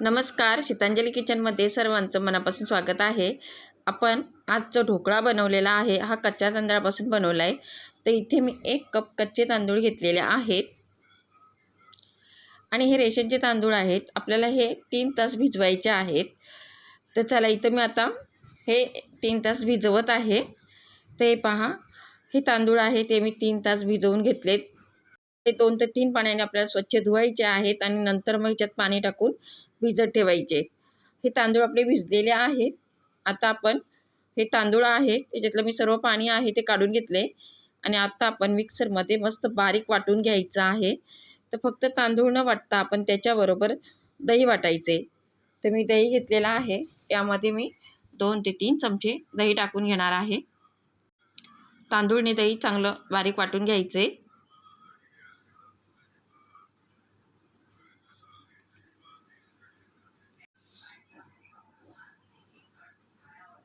नमस्कार शीतांजली किचनमध्ये सर्वांचं मनापासून स्वागत आहे. आपण आज जो ढोकळा बनवलेला आहे. हा कच्च्या तांदळापासून बनवला आहे तर इथे मी एक कप कच्चे तांदूळ घेतलेले आहेत. आणि हे रेशनचे तांदूळ आहेत. आपल्याला हे तीन तास भिजवायचे आहेत. तर चला इथं मी आता हे तीन तास भिजवत आहे. तर हे पहा हे तांदूळ आहे. ते मी तीन तास भिजवून घेतलेत. ते दोन ते तीन पाण्याने आपल्याला स्वच्छ धुवायचे आहेत. आणि नंतर मग ह्याच्यात पाणी टाकून भिजत ठेवायचे. हे तांदूळ आपले भिजलेले आहेत. आता आपण हे तांदूळ आहे त्याच्यातलं मी सर्व पाणी आहे ते काढून घेतले. आणि आता आपण मिक्सरमध्ये मस्त बारीक वाटून घ्यायचं आहे. तर फक्त तांदूळ न वाटता आपण त्याच्याबरोबर दही वाटायचे. तर मी दही घेतलेलं आहे. यामध्ये मी दोन ते तीन चमचे दही टाकून घेणार आहे. तांदूळने दही चांगलं बारीक वाटून घ्यायचे.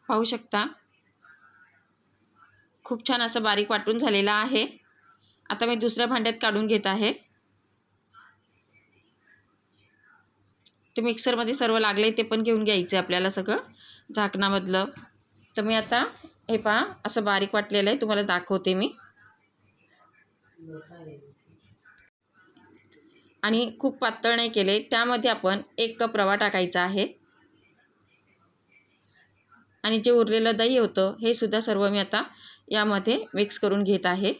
पाहू शकता. खूप छान असं बारीक वाटून झालेलं आहे. आता मी दुसऱ्या भांड्यात काढून घेत आहे. ते मिक्सरमध्ये सर्व लागले ते पण घेऊन घ्यायचे आपल्याला सगळं झाकणामधलं. तर मी आता हे पहा असं बारीक वाटलेलं आहे तुम्हाला दाखवते मी. आणि खूप पातळ नाही केले त्यामध्ये आपण एक कप रवा टाकायचा आहे. आणि जे उरलेलं दही होतं हे सुद्धा सर्व मी आता यामध्ये मिक्स करून घेत आहे.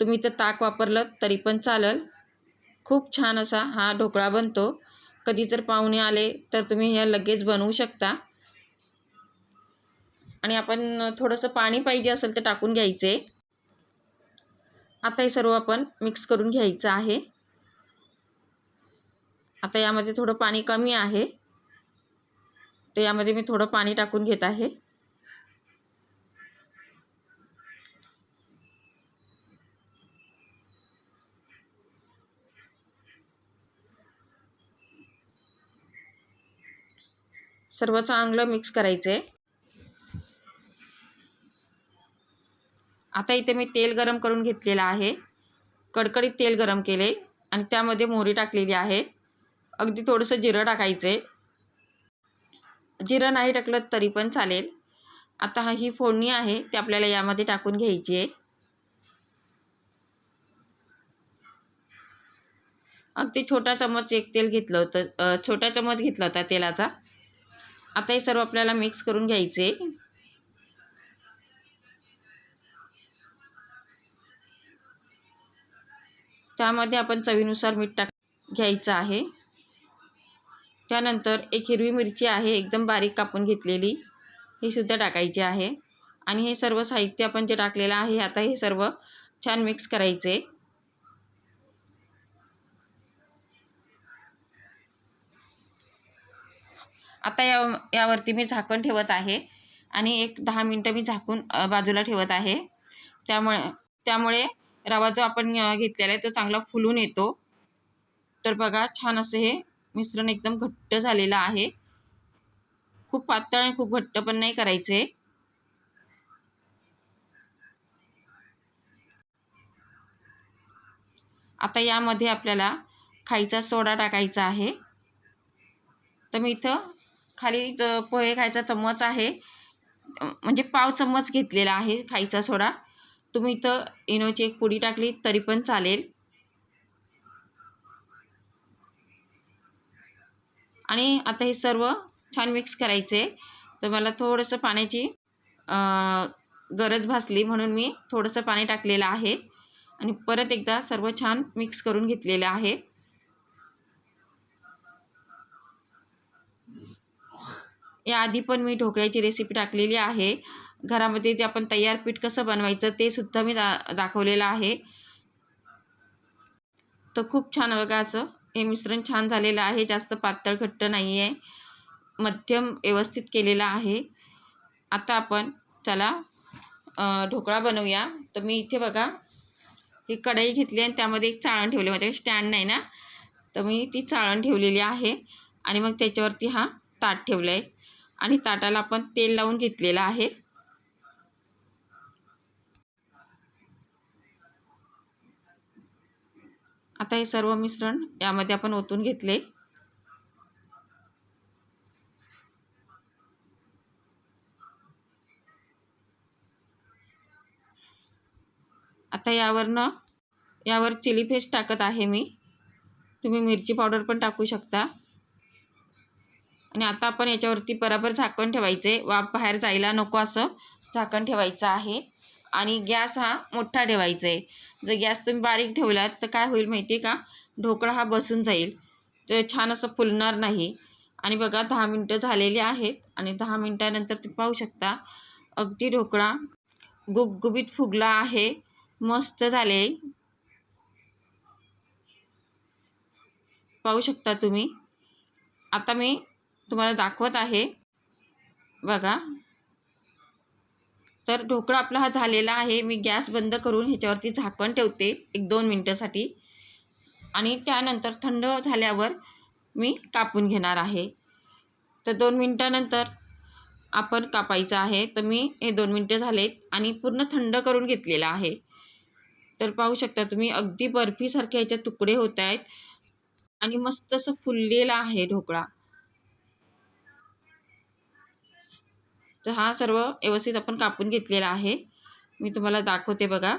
तुम्ही तर ताक वापरलं तरी पण चालेल. खूप छान असा हा ढोकळा बनतो. कधी जर पाहुणे आले तर तुम्ही हे लगेच बनवू शकता. आणि आपण थोडंसं पाणी पाहिजे असेल तर टाकून घ्यायचे. आता हे सर्व आपण मिक्स करून घ्यायचं आहे. आता यामध्ये थोडं पाणी कमी आहे. तर यामध्ये मी थोडं पाणी टाकून घेत आहे. सर्व चांगलं मिक्स करायचं. आहे आता इथे मी तेल गरम करून घेतलेलं आहे. कडकडीत तेल गरम केले आणि त्यामध्ये मोहरी टाकलेली आहे. अगदी थोडंसं जिरं टाकायचं. आहे जिरं नाही टाकलं तरी पण चालेल. आता हा ही फोडणी आहे ती आपल्याला यामध्ये टाकून घ्यायची आहे. अगदी छोटा चमच एक तेल घेतलं होतं छोटा चमच घेतला होता तेलाचा. आता हे सर्व आपल्याला मिक्स करून घ्यायचे त्यामध्ये आपण चवीनुसार मीठ टाक घ्यायचं आहे. त्यानंतर एक हिरवी मिरची आहे एकदम बारीक कापून घेतलेली. ही सुद्धा टाकायची आहे. आणि हे सर्व साहित्य आपण जे टाकलेलं आहे आता हे सर्व छान मिक्स करायचे. आता या यावरती मी झाकण ठेवत आहे आणि एक दहा मिनटं मी झाकून बाजूला ठेवत आहे. त्यामुळे त्यामुळे रवा जो आपण घेतलेला आहे तो चांगला फुलून येतो. तर बघा छान असं हे मिश्रण एकदम घट्ट झालेलं आहे. खूप पातळ आणि खूप घट्ट पण नाही करायचे. आता यामध्ये आपल्याला खायचा सोडा टाकायचा आहे. तर मी इथं खाली पोहे खायचा चम्मच आहे. म्हणजे पाव चम्मच घेतलेला आहे खायचा सोडा. तुम्ही इथं इनोची एक पुडी टाकली तरी पण चालेल. आणि आता हे सर्व छान मिक्स करायचे. तर मला थोडंसं पाण्याची गरज भासली म्हणून मी थोडंसं पाणी टाकलेलं आहे. आणि परत एकदा सर्व छान मिक्स करून घेतलेलं आहे. याआधी पण मी ढोकळ्याची रेसिपी टाकलेली आहे. घरामध्ये जे आपण तयार पीठ कसं बनवायचं ते सुद्धा मी दा दाखवलेलं आहे. तर खूप छान बघा असं हे मिश्रण छान झालेलं आहे. जास्त पातळ घट्ट नाही आहे मध्यम व्यवस्थित केलेलं आहे. आता आपण त्याला ढोकळा बनवूया. तर मी इथे बघा ही कढई घेतली आणि त्यामध्ये एक चाळण ठेवली. माझ्याकडे स्टँड नाही ना. तर मी ती चाळण ठेवलेली आहे. आणि मग त्याच्यावरती हा ताट ठेवला आहे आणि ताटाला आपण तेल लावून घेतलेलं आहे. आता हे सर्व मिश्रण यामध्ये आपण ओतून घेतले. आता यावरनं यावर चिली फेस्ट टाकत आहे मी. तुम्ही मिरची पावडर पण टाकू शकता. आणि आता आपण याच्यावरती बराबर झाकण ठेवायचे. वाफ बाहेर जायला नको असं झाकण ठेवायचं आहे. आणि गॅस हा मोठा ठेवायचा आहे. जर गॅस तुम्ही बारीक ठेवलात तर काय होईल माहिती आहे का? ढोकळा हा बसून जाईल. तर छान असं फुलणार नाही. आणि बघा दहा मिनटं झालेली आहेत आणि दहा मिनटानंतर तुम्ही पाहू शकता अगदी ढोकळा गुबगुबीत फुगला आहे. मस्त झाले. पाहू शकता तुम्ही. आता मी तुम्हाला दाखवत आहे. बघा. तर ढोकळा आपला हा झालेला आहे. मी गॅस बंद करून ह्याच्यावरती झाकण ठेवते एक दोन मिनटासाठी. आणि त्यानंतर थंड झाल्यावर मी कापून घेणार आहे. तर दोन मिनटानंतर आपण कापायचं आहे. तर मी हे दोन मिनटं झालेत आणि पूर्ण थंड करून घेतलेलं आहे. तर पाहू शकता तुम्ही अगदी बर्फीसारखे ह्याचे तुकडे होत आहेत. आणि मस्त असं फुललेला आहे ढोकळा. तर हा सर्व व्यवस्थित आपण कापून घेतलेला आहे. मी तुम्हाला दाखवते बघा.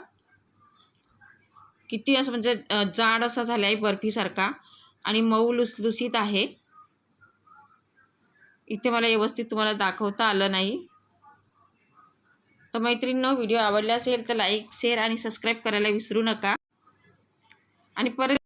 किती असं म्हणजे जाड असा झाला आहे बर्फीसारखा आणि मऊ लुसलुसीत आहे. इथे मला व्यवस्थित तुम्हाला दाखवता आलं नाही. तर मैत्रिणींनो व्हिडिओ आवडला असेल तर लाईक शेअर आणि सबस्क्राईब करायला विसरू नका. आणि परत